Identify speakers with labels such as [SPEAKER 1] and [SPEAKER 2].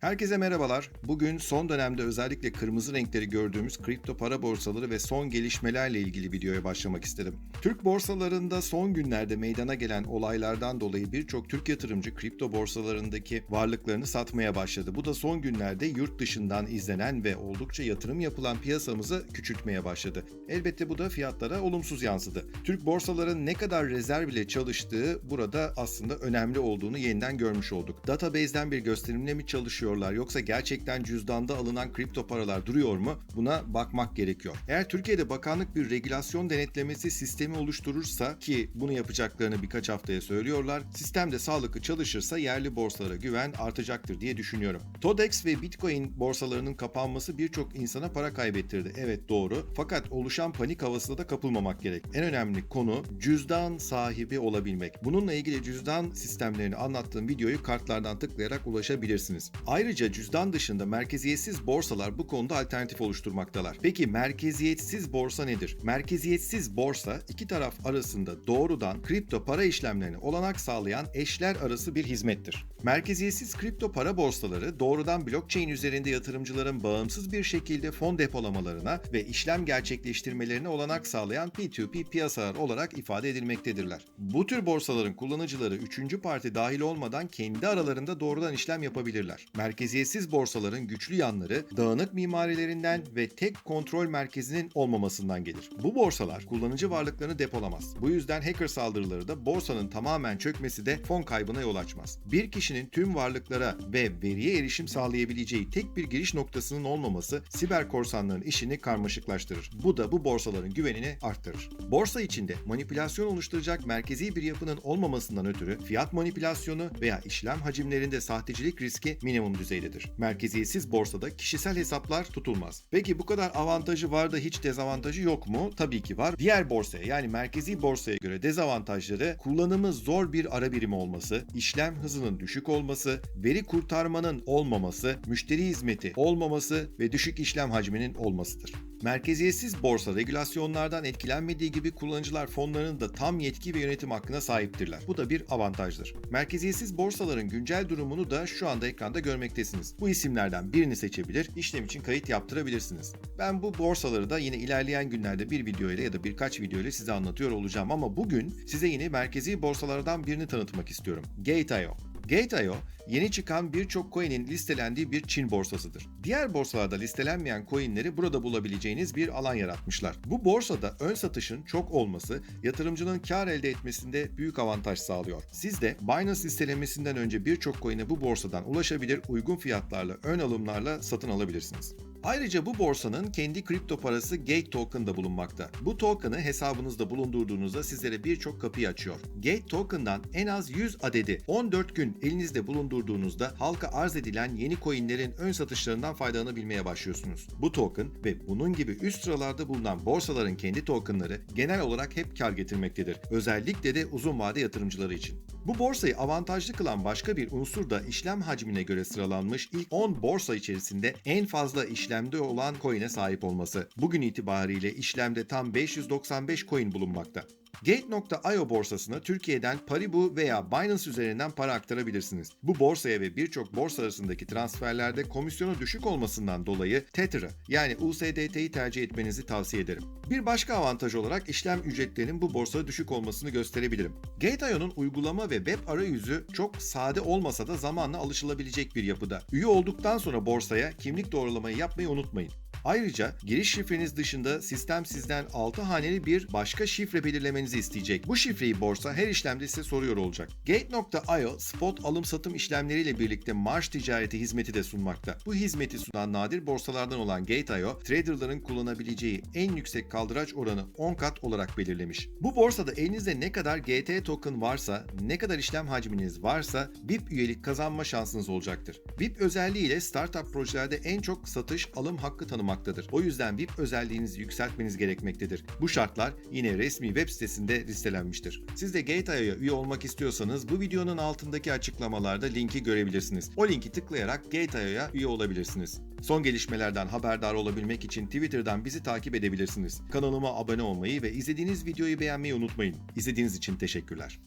[SPEAKER 1] Herkese merhabalar. Bugün son dönemde özellikle kırmızı renkleri gördüğümüz kripto para borsaları ve son gelişmelerle ilgili videoya başlamak istedim. Türk borsalarında son günlerde meydana gelen olaylardan dolayı birçok Türk yatırımcı kripto borsalarındaki varlıklarını satmaya başladı. Bu da son günlerde yurt dışından izlenen ve oldukça yatırım yapılan piyasamızı küçültmeye başladı. Elbette bu da fiyatlara olumsuz yansıdı. Türk borsaların ne kadar rezerv ile çalıştığı burada aslında önemli olduğunu yeniden görmüş olduk. Database'den bir gösterimle mi çalışıyor yapıyorlar yoksa gerçekten cüzdanda alınan kripto paralar duruyor mu? Buna bakmak gerekiyor. Eğer Türkiye'de bakanlık bir regülasyon denetlemesi sistemi oluşturursa ki bunu yapacaklarını birkaç haftaya söylüyorlar, sistemde sağlıklı çalışırsa yerli borsalara güven artacaktır diye düşünüyorum. TODEX ve Bitcoin borsalarının kapanması birçok insana para kaybettirdi. Evet doğru. Fakat oluşan panik havasına da kapılmamak gerek. En önemli konu cüzdan sahibi olabilmek. Bununla ilgili cüzdan sistemlerini anlattığım videoyu kartlardan tıklayarak ulaşabilirsiniz. Ayrıca cüzdan dışında merkeziyetsiz borsalar bu konuda alternatif oluşturmaktalar. Peki merkeziyetsiz borsa nedir? Merkeziyetsiz borsa iki taraf arasında doğrudan kripto para işlemlerine olanak sağlayan eşler arası bir hizmettir. Merkeziyetsiz kripto para borsaları doğrudan blockchain üzerinde yatırımcıların bağımsız bir şekilde fon depolamalarına ve işlem gerçekleştirmelerine olanak sağlayan P2P piyasalar olarak ifade edilmektedirler. Bu tür borsaların kullanıcıları üçüncü parti dahil olmadan kendi aralarında doğrudan işlem yapabilirler. Merkeziyetsiz borsaların güçlü yanları dağınık mimarilerinden ve tek kontrol merkezinin olmamasından gelir. Bu borsalar kullanıcı varlıklarını depolamaz. Bu yüzden hacker saldırıları da borsanın tamamen çökmesi de fon kaybına yol açmaz. Bir kişinin tüm varlıklara ve veriye erişim sağlayabileceği tek bir giriş noktasının olmaması siber korsanların işini karmaşıklaştırır. Bu da bu borsaların güvenini arttırır. Borsa içinde manipülasyon oluşturacak merkezi bir yapının olmamasından ötürü fiyat manipülasyonu veya işlem hacimlerinde sahtecilik riski minimum düzeydedir. Merkeziyetsiz borsada kişisel hesaplar tutulmaz. Peki bu kadar avantajı var da hiç dezavantajı yok mu? Tabii ki var. Diğer borsaya yani merkezi borsaya göre dezavantajları kullanımı zor bir ara birimi olması, işlem hızının düşük olması, veri kurtarmanın olmaması, müşteri hizmeti olmaması ve düşük işlem hacminin olmasıdır. Merkeziyetsiz borsa regülasyonlardan etkilenmediği gibi kullanıcılar fonlarının da tam yetki ve yönetim hakkına sahiptirler. Bu da bir avantajdır. Merkeziyetsiz borsaların güncel durumunu da şu anda ekranda görmektesiniz. Bu isimlerden birini seçebilir, işlem için kayıt yaptırabilirsiniz. Ben bu borsaları da yine ilerleyen günlerde bir video ile ya da birkaç video ile size anlatıyor olacağım ama bugün size yine merkezi borsalardan birini tanıtmak istiyorum. Gate.io. Gate.io yeni çıkan birçok coin'in listelendiği bir Çin borsasıdır. Diğer borsalarda listelenmeyen coin'leri burada bulabileceğiniz bir alan yaratmışlar. Bu borsada ön satışın çok olması yatırımcının kar elde etmesinde büyük avantaj sağlıyor. Siz de Binance listelenmesinden önce birçok coin'e bu borsadan ulaşabilir, uygun fiyatlarla, ön alımlarla satın alabilirsiniz. Ayrıca bu borsanın kendi kripto parası Gate Token da bulunmakta. Bu token'ı hesabınızda bulundurduğunuzda sizlere birçok kapıyı açıyor. Gate Token'dan en az 100 adedi 14 gün elinizde bulundurduğunuzda halka arz edilen yeni coinlerin ön satışlarından faydalanabilmeye başlıyorsunuz. Bu token ve bunun gibi üst sıralarda bulunan borsaların kendi tokenları genel olarak hep kar getirmektedir. Özellikle de uzun vade yatırımcıları için. Bu borsayı avantajlı kılan başka bir unsur da işlem hacmine göre sıralanmış ilk 10 borsa içerisinde en fazla işlemde olan coin'e sahip olması. Bugün itibariyle işlemde tam 595 coin bulunmakta. Gate.io borsasına Türkiye'den Paribu veya Binance üzerinden para aktarabilirsiniz. Bu borsaya ve birçok borsa arasındaki transferlerde komisyonu düşük olmasından dolayı Tether'ı yani USDT'yi tercih etmenizi tavsiye ederim. Bir başka avantaj olarak işlem ücretlerinin bu borsada düşük olmasını gösterebilirim. Gate.io'nun uygulama ve web arayüzü çok sade olmasa da zamanla alışılabilecek bir yapıda. Üye olduktan sonra borsaya kimlik doğrulamayı yapmayı unutmayın. Ayrıca giriş şifreniz dışında sistem sizden 6 haneli bir başka şifre belirlemenizi isteyecek. Bu şifreyi borsa her işlemde size soruyor olacak. Gate.io spot alım satım işlemleriyle birlikte marş ticareti hizmeti de sunmakta. Bu hizmeti sunan nadir borsalardan olan Gate.io, traderların kullanabileceği en yüksek kaldıraç oranı 10 kat olarak belirlemiş. Bu borsada elinizde ne kadar GT token varsa, ne kadar işlem hacminiz varsa VIP üyelik kazanma şansınız olacaktır. VIP özelliğiyle startup projelerde en çok satış alım hakkı tanımaktadır. O yüzden VIP özelliğinizi yükseltmeniz gerekmektedir. Bu şartlar yine resmi web sitesinde listelenmiştir. Siz de Gate.io'ya üye olmak istiyorsanız bu videonun altındaki açıklamalarda linki görebilirsiniz. O linki tıklayarak Gate.io'ya üye olabilirsiniz. Son gelişmelerden haberdar olabilmek için Twitter'dan bizi takip edebilirsiniz. Kanalıma abone olmayı ve izlediğiniz videoyu beğenmeyi unutmayın. İzlediğiniz için teşekkürler.